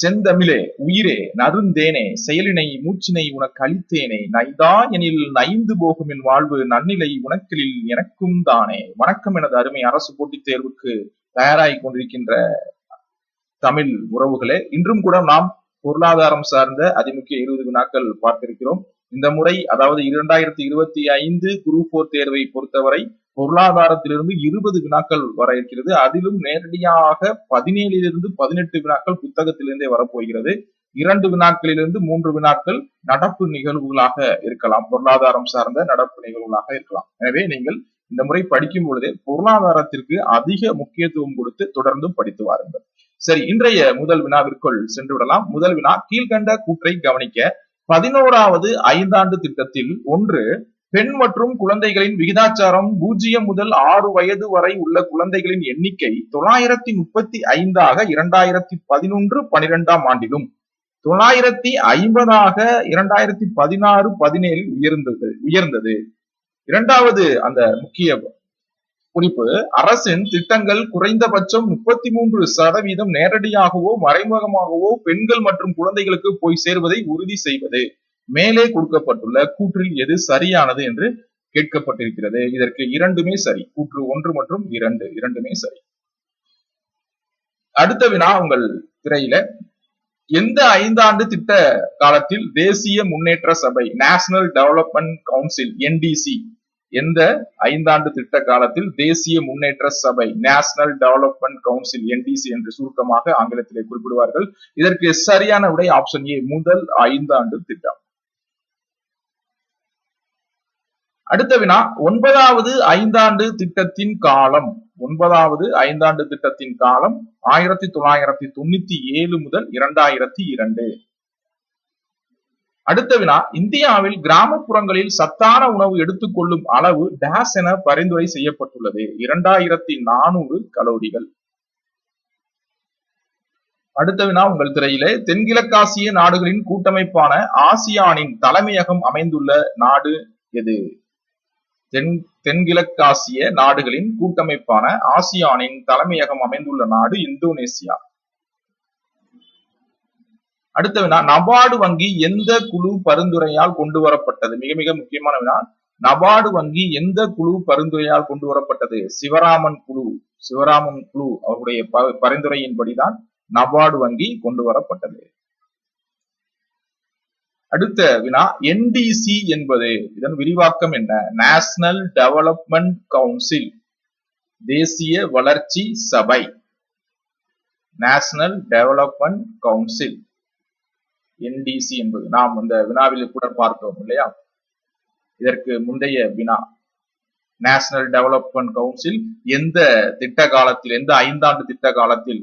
செந்தமிழே உயிரே நருந்தேனே செயலினை மூச்சினை உனக்கு அளித்தேனே. நைதா எனில் நைந்து போகும் என் வாழ்வு நன்னிலை உனக்கில் எனக்கும் தானே. வணக்கம் எனது அருமை அரசு போட்டித் தேர்வுக்கு தயாராகி கொண்டிருக்கின்ற தமிழ் உறவுகளே இன்றும் கூட நாம் பொருளாதாரம் சார்ந்த அதிமுக்கிய இருபது வினாக்கள் பார்த்திருக்கிறோம். இந்த முறை அதாவது இரண்டாயிரத்தி இருபத்தி ஐந்து குரூப் போர் தேர்வை பொறுத்தவரை பொருளாதாரத்திலிருந்து இருபது வினாக்கள் வர இருக்கிறது. அதிலும் நேரடியாக பதினேழிலிருந்து பதினெட்டு வினாக்கள் புத்தகத்திலிருந்தே வரப்போகிறது. இரண்டு வினாக்களிலிருந்து மூன்று வினாக்கள் நடப்பு நிகழ்வுகளாக இருக்கலாம். பொருளாதாரம் சார்ந்த நடப்பு நிகழ்வுகளாக இருக்கலாம். எனவே நீங்கள் இந்த முறை படிக்கும் பொழுதே பொருளாதாரத்திற்கு அதிக முக்கியத்துவம் கொடுத்து தொடர்ந்தும் படித்து வாருங்கள். சரி இன்றைய முதல் வினாவிற்குள் சென்று விடலாம். முதல் வினா கீழ்கண்ட கூற்றை கவனிக்க பதினோராவது ஐந்தாண்டு திட்டத்தில் ஒன்று பெண் மற்றும் குழந்தைகளின் விகிதாச்சாரம் பூஜ்ஜியம் முதல் ஆறு வயது வரை உள்ள குழந்தைகளின் எண்ணிக்கை தொள்ளாயிரத்தி முப்பத்தி ஐந்தாக இரண்டாயிரத்தி பதினொன்று பனிரெண்டாம் ஆண்டிலும் தொள்ளாயிரத்தி ஐம்பதாக இரண்டாயிரத்தி பதினாறு பதினேழில் உயர்ந்தது உயர்ந்தது. இரண்டாவது அந்த முக்கிய குறிப்பு அரசின் திட்டங்கள் குறைந்தபட்சம் முப்பத்தி மூன்று சதவீதம் நேரடியாகவோ மறைமுகமாகவோ பெண்கள் மற்றும் குழந்தைகளுக்கு போய் சேர்வதை உறுதி செய்வது. மேலே கொடுக்கப்பட்டுள்ள கூற்றில் எது சரியானது என்று கேட்கப்பட்டிருக்கிறது. இதற்கு இரண்டுமே சரி. கூற்று ஒன்று மற்றும் இரண்டு. இரண்டுமே சரி. அடுத்த வினா உங்கள் திரையில. எந்த ஐந்தாண்டு திட்ட காலத்தில் தேசிய முன்னேற்ற சபை நேஷனல் டெவலப்மெண்ட் கவுன்சில் என்டிசி எந்த ஐந்தாண்டு திட்ட காலத்தில் தேசிய முன்னேற்ற சபை நேஷனல் டெவலப்மெண்ட் கவுன்சில் என்டிசி என்று சுருக்கமாக ஆங்கிலத்திலே குறிப்பிடுவார்கள். இதற்கு சரியான விடை ஆப்ஷன் ஏ முதல் ஐந்தாண்டு திட்டம். அடுத்த வினா ஒன்பதாவது ஐந்தாண்டு திட்டத்தின் காலம். ஒன்பதாவது ஐந்தாண்டு திட்டத்தின் காலம் ஆயிரத்தி தொள்ளாயிரத்தி தொண்ணூத்தி ஏழு முதல் இரண்டாயிரத்தி இரண்டு. அடுத்த வினா இந்தியாவில் கிராமப்புறங்களில் சத்தான உணவு எடுத்துக்கொள்ளும் அளவு டேஸ் என பரிந்துரை செய்யப்பட்டுள்ளது. இரண்டாயிரத்தி நானூறு கலோரிகள். அடுத்த வினா உங்கள் திரையிலே தென்கிழக்காசிய நாடுகளின் கூட்டமைப்பான ஆசியானின் தலைமையகம் அமைந்துள்ள நாடு எது? தென் தென்கிழக்காசிய நாடுகளின் கூட்டமைப்பான ஆசியானின் தலைமையகம் அமைந்துள்ள நாடு இந்தோனேசியா. அடுத்த வினா நபார்டு வங்கி எந்த குழு பரிந்துரையால் கொண்டு வரப்பட்டது மிக மிக முக்கியமான வினா நபார்டு வங்கி எந்த குழு பரிந்துரையால் கொண்டு வரப்பட்டது சிவராமன் குழு சிவராமன் குழு அவருடைய பரிந்துரையின்படிதான் நபார்டு வங்கி கொண்டு வரப்பட்டது அடுத்த வினா என்டிசி என்பது இதன் விரிவாக்கம் என்ன? நேஷனல் டெவலப்மெண்ட் கவுன்சில் தேசிய வளர்ச்சி சபை நேஷனல் டெவலப்மெண்ட் கவுன்சில் என்டிசி என்பது. நாம் அந்த வினாவில் கூட பார்த்தோம் இல்லையா? இதற்கு முந்தைய வினா நேஷனல் டெவலப்மெண்ட் கவுன்சில் எந்த திட்ட காலத்தில் எந்த ஐந்தாண்டு திட்ட காலத்தில்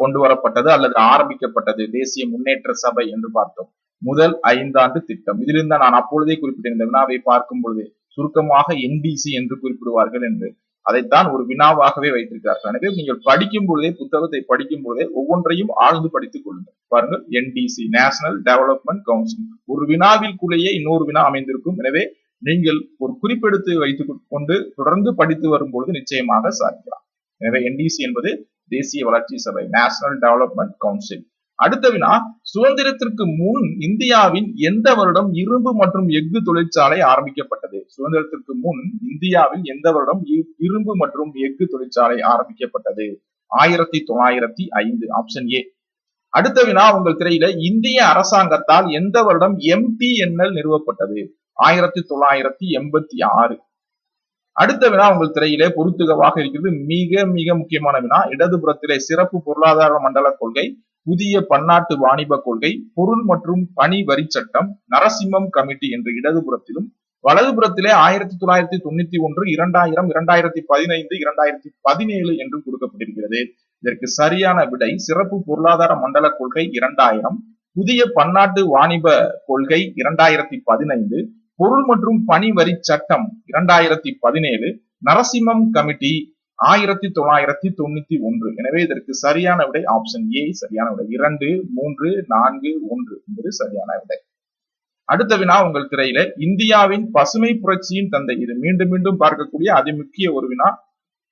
கொண்டு வரப்பட்டது அல்லது ஆரம்பிக்கப்பட்டது? தேசிய முன்னேற்ற சபை என்று பார்த்தோம். முதல் ஐந்தாண்டு திட்டம். இதிலிருந்து நான் அப்பொழுதே குறிப்பிட்டிருந்த வினாவை பார்க்கும் பொழுது. சுருக்கமாக என்டிசி என்று குறிப்பிடுவார்கள் என்று. அதைத்தான் ஒரு வினாவாகவே வைத்திருக்கிறார்கள். எனவே நீங்கள் படிக்கும் பொழுதே புத்தகத்தை படிக்கும் பொழுதே ஒவ்வொன்றையும் ஆழ்ந்து படித்துக் கொள்ளுங்கள். பாருங்கள் என்டிசி நேஷனல் டெவலப்மெண்ட் கவுன்சில் ஒரு வினாவிற்குள்ளேயே இன்னொரு வினா அமைந்திருக்கும். எனவே நீங்கள் ஒரு குறிப்பெடுத்து வைத்துக் கொண்டு தொடர்ந்து படித்து வரும் பொழுது நிச்சயமாக சாதிக்கலாம் எனவே என்டிசி என்பது தேசிய வளர்ச்சி சபை நேஷனல் டெவலப்மெண்ட் கவுன்சில் அடுத்த வினா சுதந்திரத்திற்கு முன் இந்தியாவின் எந்த வருடம் இரும்பு மற்றும் எஃகு தொழிற்சாலை ஆரம்பிக்கப்பட்டது? சுதந்திரத்திற்கு முன் இந்தியாவில் எந்த வருடம் இரும்பு மற்றும் எஃகு தொழிற்சாலை ஆரம்பிக்கப்பட்டது? ஆயிரத்தி தொள்ளாயிரத்தி ஐந்து ஆப்ஷன் ஏ அடுத்த வினா உங்கள் திரையில இந்திய அரசாங்கத்தால் எந்த வருடம் எம்டிஎன்எல் நிறுவப்பட்டது? ஆயிரத்தி தொள்ளாயிரத்தி எண்பத்தி ஆறு. அடுத்த வினா உங்கள் திரையிலே பொருத்துகவாக இருக்கிறது மிக மிக முக்கியமான வினா இடதுபுறத்திலே சிறப்பு பொருளாதார மண்டல கொள்கை புதிய பன்னாட்டு வாணிப கொள்கை பொருள் மற்றும் பணி வரி சட்டம் நரசிம்மம் கமிட்டி என்ற இடதுபுறத்திலும் வலதுபுறத்திலே ஆயிரத்தி தொள்ளாயிரத்தி தொண்ணூத்தி ஒன்று இரண்டாயிரம் இரண்டாயிரத்தி பதினைந்து இரண்டாயிரத்தி பதினேழு என்று கொடுக்கப்பட்டிருக்கிறது. இதற்கு சரியான விடை சிறப்பு பொருளாதார மண்டல கொள்கை இரண்டாயிரம் புதிய பன்னாட்டு வாணிப கொள்கை இரண்டாயிரத்தி பதினைந்து பொருள் மற்றும் பணி வரி சட்டம் இரண்டாயிரத்தி பதினேழு நரசிம்மம் கமிட்டி ஆயிரத்தி தொள்ளாயிரத்தி தொண்ணூத்தி ஒன்று. எனவே இதற்கு சரியான விடை ஆப்ஷன் ஏ சரியான விடை. இரண்டு மூன்று நான்கு ஒன்று என்பது சரியான விடை. அடுத்த வினா உங்கள் திரையில. இந்தியாவின் பசுமை புரட்சியின் தந்தை. இது மீண்டும் மீண்டும் பார்க்கக்கூடிய அதி முக்கிய ஒரு வினா.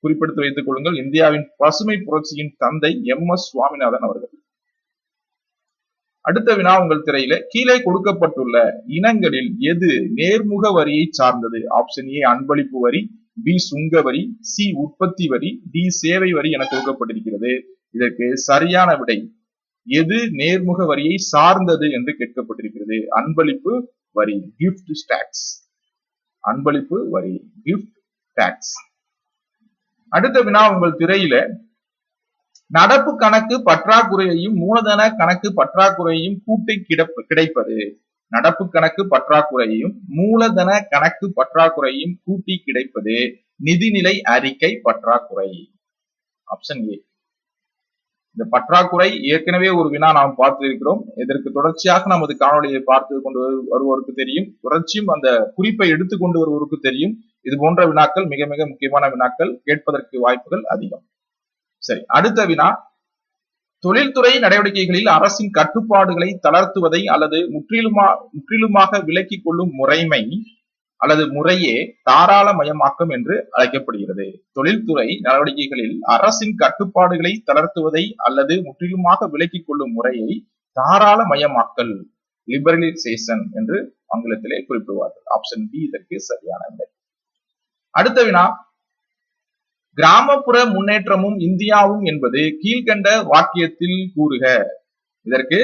குறிப்பிடுத்து வைத்துக் கொள்ளுங்கள். இந்தியாவின் பசுமை புரட்சியின் தந்தை எம். எஸ். சுவாமிநாதன் அவர்கள். அடுத்த வினா உங்கள் திரையில. கீழே கொடுக்கப்பட்டுள்ள இனங்களில் எது நேர்முக வரியை சார்ந்தது? ஆப்ஷன் ஏ அன்பளிப்பு வரி. பி சுங்க வரி சி உற்பத்தி வரி டி சேவை வரி என கொடுக்கப்பட்டிருக்கிறது இதற்கு சரியான விடை எது நேர்முக வரியை சார்ந்தது என்று கேட்கப்பட்டிருக்கிறது. அன்பளிப்பு வரி கிஃப்ட் டாக்ஸ் அன்பளிப்பு வரி கிஃப்ட் டாக்ஸ் அடுத்த வினா உங்கள் திரையில நடப்பு கணக்கு பற்றாக்குறையையும் மூலதன கணக்கு பற்றாக்குறையையும் கூட்டி கிடப்பு கிடைப்பது. நடப்பு கணக்கு பற்றாக்குறையையும் மூலதன கணக்கு பற்றாக்குறையும் கூட்டி கிடைப்பது நிதிநிலை அறிக்கை பற்றாக்குறை. ஆப்ஷன் ஏ இந்த பற்றாக்குறை ஏற்கனவே ஒரு வினா நாம் பார்த்திருக்கிறோம். இதற்கு தொடர்ச்சியாக நமது காணொலியை பார்த்து கொண்டு வருவோருக்கு தெரியும். தொடர்ச்சியும் அந்த குறிப்பை எடுத்துக்கொண்டு வருவோருக்கு தெரியும். இது போன்ற வினாக்கள் மிக மிக முக்கியமான வினாக்கள். கேட்பதற்கு வாய்ப்புகள் அதிகம். சரி அடுத்த வினா தொழில்துறை நடவடிக்கைகளில் அரசின் கட்டுப்பாடுகளை தளர்த்துவதை அல்லது முற்றிலுமா முற்றிலுமாக விலக்கிக் கொள்ளும் முறைமை அல்லது முறையே தாராளமயமாக்கம் என்று அழைக்கப்படுகிறது. தொழில்துறை நடவடிக்கைகளில் அரசின் கட்டுப்பாடுகளை தளர்த்துவதை அல்லது முற்றிலுமாக விலக்கிக் கொள்ளும் முறையை தாராளமயமாக்கல் லிபரலைசேஷன் என்று ஆங்கிலத்திலே குறிப்பிடுவார்கள். ஆப்ஷன் பி இதற்கு சரியான அடுத்த வினா கிராமப்புற முன்னேற்றமும் இந்தியாவும் என்பது கீழ்கண்ட வாக்கியத்தில் கூறுக. இதற்கு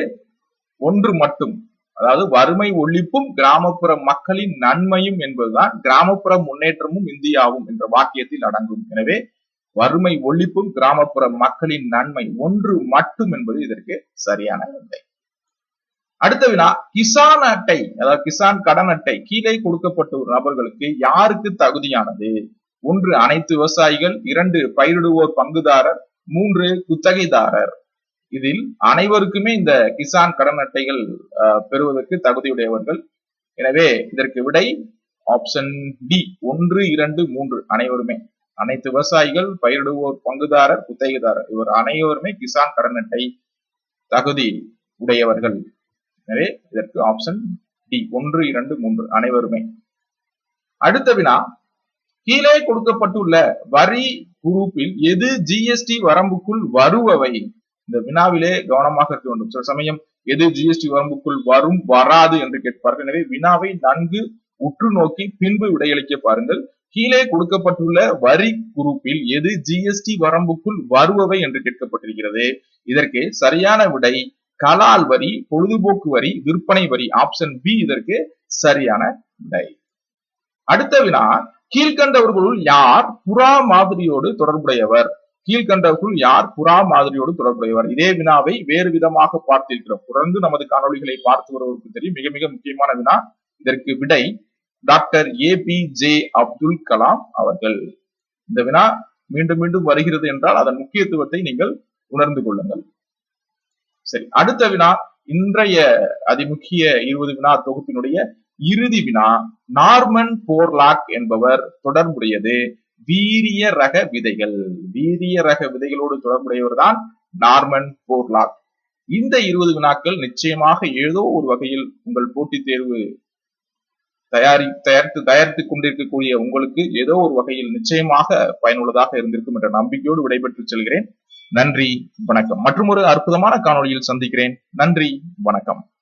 ஒன்று மட்டும் அதாவது வறுமை ஒழிப்பும் கிராமப்புற மக்களின் நன்மையும் என்பதுதான் கிராமப்புற முன்னேற்றமும் இந்தியாவும் என்ற வாக்கியத்தில் அடங்கும். எனவே வறுமை ஒழிப்பும் கிராமப்புற மக்களின் நன்மை ஒன்று மட்டும் என்பது இதற்கு சரியான விடை. அடுத்த வினா கிசான் அட்டை அதாவது கிசான் கடன் அட்டை கீழே கொடுக்கப்பட்ட ஒரு நபர்களுக்கு யாருக்கு தகுதியானது? ஒன்று அனைத்து விவசாயிகள் இரண்டு பயிரிடுவோர் பங்குதாரர் மூன்று குத்தகைதாரர். இதில் அனைவருக்குமே இந்த கிசான் கடன் அட்டைகள் பெறுவதற்கு தகுதியுடையவர்கள். எனவே இதற்கு விடை ஆப்ஷன் டி ஒன்று இரண்டு மூன்று அனைவருமே. அனைத்து விவசாயிகள் பயிரிடுவோர் பங்குதாரர் குத்தகைதாரர் இவர் அனைவருமே கிசான் கடன் அட்டை தகுதி உடையவர்கள். எனவே இதற்கு ஆப்ஷன் டி ஒன்று இரண்டு மூன்று அனைவருமே. அடுத்த வினா கீழே கொடுக்கப்பட்டுள்ள வரி குரூப்பில் எது ஜிஎஸ்டி வரம்புக்குள் வருபவை? இந்த வினாவிலே கவனமாக இருக்க வேண்டும். சில சமயம் எது ஜிஎஸ்டி வரம்புக்குள் வரும் வராது என்று கேட்பார்கள். எனவே வினாவை நன்கு உற்று நோக்கி பின்பு விடையளிக்க பாருங்கள். கீழே கொடுக்கப்பட்டுள்ள வரி குரூப்பில் எது ஜிஎஸ்டி வரம்புக்குள் வருபவை என்று கேட்கப்பட்டிருக்கிறது. இதற்கு சரியான விடை கலால் வரி பொழுதுபோக்கு வரி விற்பனை வரி ஆப்ஷன் பி இதற்கு சரியான விடை. அடுத்த வினா கீழ்கண்டவர்களுள் யார் புறா மாதிரியோடு தொடர்புடையவர்? கீழ்கண்டவர்கள் யார் புறா மாதிரியோடு தொடர்புடையவர்? இதே வினாவை வேறு விதமாக பார்த்திருக்கிறோம். தொடர்ந்து நமது காணொலிகளை பார்த்து வருவதற்கு தெரியும். மிக மிக முக்கியமான வினா. இதற்கு விடை doctor A P J Abdul Kalam அவர்கள். இந்த வினா மீண்டும் மீண்டும் வருகிறது என்றால் அதன் முக்கியத்துவத்தை நீங்கள் உணர்ந்து கொள்ளுங்கள். சரி அடுத்த வினா இன்றைய அதிமுக்கிய இருபது வினா தொகுப்பினுடைய இறுதி வினா நார்மன் போர்லாக் என்பவர் தொடர்புடையது. வீரிய ரக விதைகள். வீரிய ரக விதைகளோடு தொடர்புடையவர் தான் நார்மன் போர்லாக். இந்த இருபது வினாக்கள் நிச்சயமாக ஏதோ ஒரு வகையில் உங்கள் போட்டித் தேர்வு தயாரி தயாரித்து தயாரித்துக் கொண்டிருக்கக்கூடிய உங்களுக்கு ஏதோ ஒரு வகையில் நிச்சயமாக பயனுள்ளதாக இருந்திருக்கும் என்ற நம்பிக்கையோடு விடைபெற்று செல்கிறேன். நன்றி வணக்கம். மற்றும் ஒரு அற்புதமான காணொலியில் சந்திக்கிறேன். நன்றி வணக்கம்.